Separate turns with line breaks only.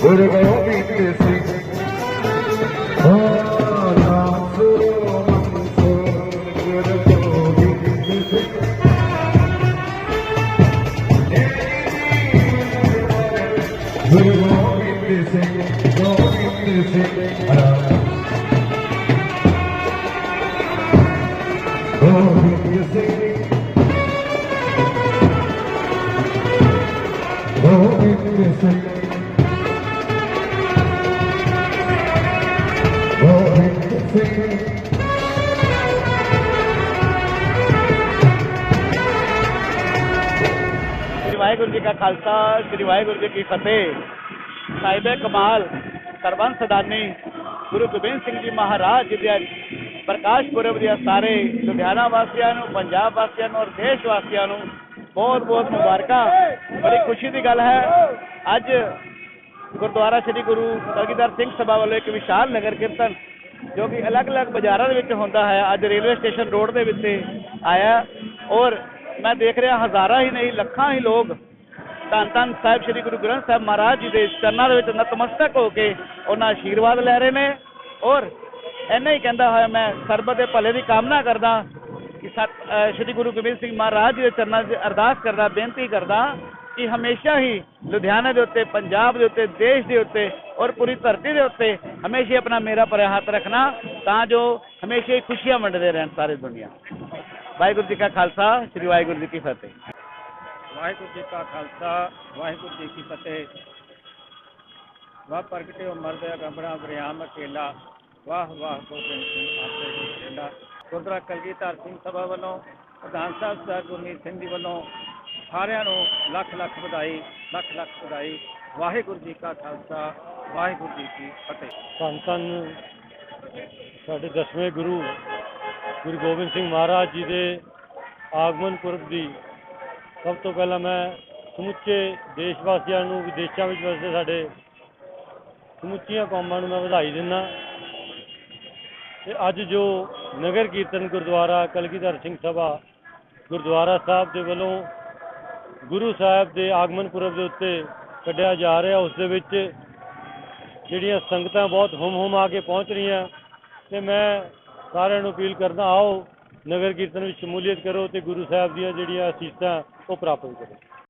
ਗੁਰ ਗੋਬਿੰਦ ਸਿੰਘ ਓ ਨਾਮ ਸੁਰੋ ਮਨਸੂਰ ਗੁਰ ਗੋਬਿੰਦ ਸਿੰਘ ਗੁਰੂ ਗੋਬਿੰਦ ਸਿੰਘ ਗੋਬਿੰਦ ਸਿੰਘ ਹਰਾ
ਵਾਹਿਗੁਰੂ ਜੀ ਕਾ ਖਾਲਸਾ ਸ੍ਰੀ ਵਾਹਿਗੁਰੂ ਜੀ ਕੀ ਫਤਿਹ ਸਾਹਿਬੇ ਕਮਾਲ ਸਰਬੰਸ ਸਦਾਨੀ ਗੁਰੂ ਗੋਬਿੰਦ ਸਿੰਘ ਜੀ ਮਹਾਰਾਜ ਜੀ ਦੇ ਪ੍ਰਕਾਸ਼ ਪੁਰਬ ਦੀਆਂ ਸਾਰੇ ਲੁਧਿਆਣਾ ਵਾਸੀਆਂ ਨੂੰ, ਪੰਜਾਬ ਵਾਸੀਆਂ ਨੂੰ ਔਰ ਦੇਸ਼ ਵਾਸੀਆਂ ਨੂੰ ਬਹੁਤ ਬਹੁਤ ਮੁਬਾਰਕਾਂ। ਬੜੀ ਖੁਸ਼ੀ ਦੀ ਗੱਲ ਹੈ। ਅੱਜ ਗੁਰਦੁਆਰਾ ਸ੍ਰੀ ਗੁਰੂ ਕਲਗੀਧਰ ਸਿੰਘ ਸਭਾ ਵੱਲੋਂ ਇੱਕ ਵਿਸ਼ਾਲ ਨਗਰ ਕੀਰਤਨ, ਜੋ ਕਿ ਅਲੱਗ-ਅਲੱਗ ਬਾਜ਼ਾਰਾਂ ਦੇ ਵਿੱਚ ਹੁੰਦਾ ਹੈ, ਅੱਜ ਰੇਲਵੇ ਸਟੇਸ਼ਨ ਰੋਡ ਦੇ ਵਿੱਚ ਆਇਆ। ਔਰ ਮੈਂ ਦੇਖ ਰਿਹਾ, ਹਜ਼ਾਰਾਂ ਹੀ ਨਹੀਂ, ਲੱਖਾਂ ਹੀ ਲੋਕ ਧੰਨ ਧੰਨ ਸਾਹਿਬ ਸ੍ਰੀ ਗੁਰੂ ਗ੍ਰੰਥ ਸਾਹਿਬ ਮਹਾਰਾਜ ਜੀ ਦੇ ਚਰਨਾਂ ਦੇ ਵਿੱਚ ਨਤਮਸਤਕ ਹੋ ਕੇ ਉਹਨਾਂ ਆਸ਼ੀਰਵਾਦ ਲੈ ਰਹੇ ਨੇ। ਔਰ ਇੰਨਾ ਹੀ ਕਹਿੰਦਾ ਹੋਇਆ, ਮੈਂ ਸਰਬਤ ਦੇ ਭਲੇ ਦੀ ਕਾਮਨਾ ਕਰਦਾ ਕਿ ਸ੍ਰੀ ਗੁਰੂ ਗੋਬਿੰਦ ਸਿੰਘ ਮਹਾਰਾਜ ਜੀ ਦੇ ਚਰਨਾਂ 'ਚ ਅਰਦਾਸ ਕਰਦਾ, ਬੇਨਤੀ ਕਰਦਾ ਕਿ ਹਮੇਸ਼ਾ ਹੀ ਲੁਧਿਆਣਾ ਦੇ ਉੱਤੇ, ਪੰਜਾਬ ਦੇ ਉੱਤੇ, ਦੇਸ਼ ਦੇ ਉੱਤੇ ਔਰ ਪੂਰੀ ਧਰਤੀ ਦੇ ਉੱਤੇ ਹਮੇਸ਼ਾ ਹੀ ਆਪਣਾ ਮੇਰਾ ਭਰਿਆ ਹੱਥ ਰੱਖਣਾ, ਤਾਂ ਜੋ ਹਮੇਸ਼ਾ ਹੀ ਖੁਸ਼ੀਆਂ ਵੰਡਦੇ ਰਹਿਣ ਸਾਰੇ ਦੁਨੀਆ। ਵਾਹਿਗੁਰੂ ਜੀ ਕਾ ਖਾਲਸਾ, ਸ੍ਰੀ ਵਾਹਿਗੁਰੂ ਜੀ ਕੀ ਫਤਿਹ।
ਵਾਹਿਗੁਰੂ ਜੀ ਕਾ ਖਾਲਸਾ, ਵਾਹਿਗੁਰੂ ਜੀ ਕੀ ਫਤਿਹ। ਵਾਹ ਪ੍ਰਗਟੇ ਉਮਰ ਦੇ ਗੰਬੜਾ ਅਕੇਲਾ। ਵਾਹ ਵਾਹ ਗੋਬਿੰਦ ਸਿੰਘ ਆਪੇ ਜੀ ਖੇਲਾ ਗੁਰਦੁਆਰਾ ਕਲਗੀਧਰ ਸਿੰਘ ਸਭਾ ਵੱਲੋਂ, ਪ੍ਰਧਾਨ ਸਾਹਿਬ ਸਰ ਗੁਰਮੀਤ ਸਿੰਘ ਜੀ ਵੱਲੋਂ ਸਾਰਿਆਂ ਨੂੰ ਲੱਖ ਲੱਖ ਵਧਾਈ, ਲੱਖ ਲੱਖ ਵਧਾਈ। ਵਾਹਿਗੁਰੂ ਜੀ ਕਾ ਖਾਲਸਾ, ਵਾਹਿਗੁਰੂ ਜੀ ਕੀ ਫਤਿਹ।
ਧੰਨ ਧੰਨ ਸਾਡੇ ਦਸਵੇਂ ਗੁਰੂ ਗੁਰੂ ਗੋਬਿੰਦ ਸਿੰਘ ਮਹਾਰਾਜ ਜੀ ਦੇ ਆਗਮਨ ਪੁਰਬ ਦੀ। ਸਭ ਤੋਂ ਪਹਿਲਾਂ ਮੈਂ ਸਮੁੱਚੇ ਦੇਸ਼ ਵਾਸੀਆਂ ਨੂੰ, ਵਿਦੇਸ਼ਾਂ ਵਿੱਚ ਵਸਦੇ ਸਾਡੇ ਸਮੁੱਚੀਆਂ ਕੌਮਾਂ ਨੂੰ ਮੈਂ ਵਧਾਈ ਦਿੰਦਾ। ਤੇ ਅੱਜ ਜੋ ਨਗਰ ਕੀਰਤਨ ਗੁਰਦੁਆਰਾ ਕਲਗੀਧਰ ਸਿੰਘ ਸਭਾ ਗੁਰਦੁਆਰਾ ਸਾਹਿਬ ਦੇ ਵੱਲੋਂ ਗੁਰੂ ਸਾਹਿਬ ਦੇ ਆਗਮਨ ਪੁਰਬ ਦੇ ਉੱਤੇ ਕੱਢਿਆ ਜਾ ਰਿਹਾ, ਉਸ ਦੇ ਵਿੱਚ ਜਿਹੜੀਆਂ ਸੰਗਤਾਂ ਬਹੁਤ ਹੁਮ ਹੁਮ ਆ ਕੇ ਪਹੁੰਚ ਰਹੀਆਂ ਤੇ ਮੈਂ ਸਾਰਿਆਂ ਨੂੰ ਅਪੀਲ ਕਰਦਾ, ਆਓ ਨਗਰ ਕੀਰਤਨ ਵਿੱਚ ਸ਼ਮੂਲੀਅਤ ਕਰੋ ਤੇ ਗੁਰੂ ਸਾਹਿਬ ਦੀਆਂ ਜਿਹੜੀਆਂ ਅਸੀਸਾਂ ਉਹ ਪ੍ਰਾਪਤ ਕਰੋ।